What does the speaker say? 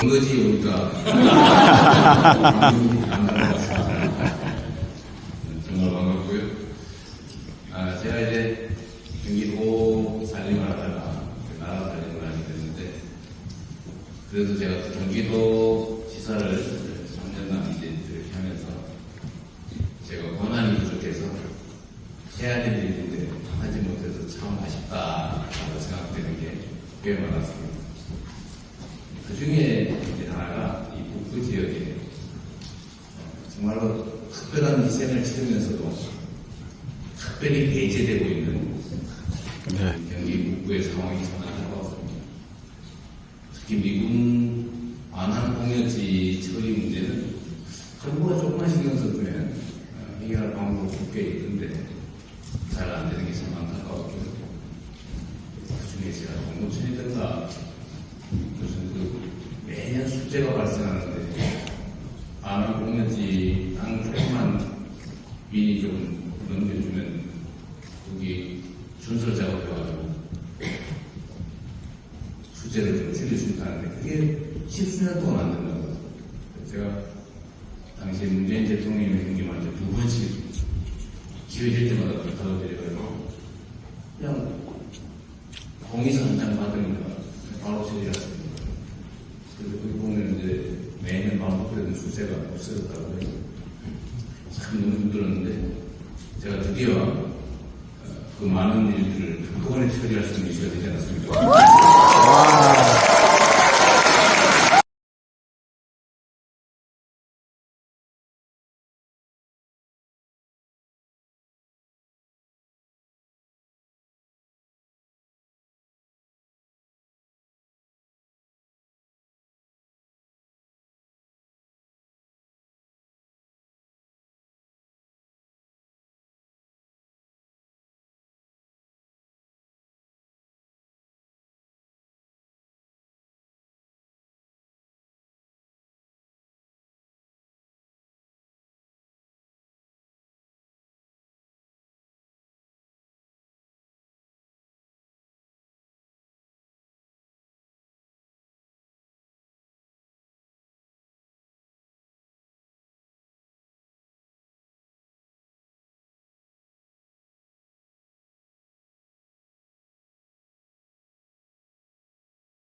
거지 우리가 정말 반갑고요. 아 제가 이제 경기도 살림을 하다가 나라 살림을 하게 됐는데 그래도 제가 또 경기도 지사를 3년간 이제 이렇게 하면서 제가 권한이 부족해서 해야 될 일인데 하지 못해서 참 아쉽다라고 생각되는 게 꽤 많았습니다. 그 중에 이제 하나가 이 북부 지역에 정말로 특별한 희생을 치르면서도 특별히 배제되고 있는 네. 경기 북부의 상황이 참 안타까웠습니다. 특히 미군 안한 공여지 처리 문제는 정부가 조금만 신경 써주면 어, 해결할 방법이 꽤 있는데 잘 안 되는 게 참 안타까웠고 그 중에 제가 공무원이든가 무슨 그 매년 숙제가 발생하는데 안한 공여지 땅 조금만 미리 좀 넘겨주면 거기 준설 작업해가지고 수제를 좀수 있다는데 그게 십수년 동안 안 된다고 제가 당시 문재인 대통령이 형님한테 두 번씩 기회 될 때마다 부탁을 드려가지고 그냥 공의서 한 장 받으니까 바로 처리했습니다. 그래서 거기 보면 이제 매년 반복되는 수제가 없어졌다고 해서 참 너무 힘들었는데 제가 드디어 어, 그 많은 일들을 한꺼번에 처리할 수 있어야 되지 않았습니까?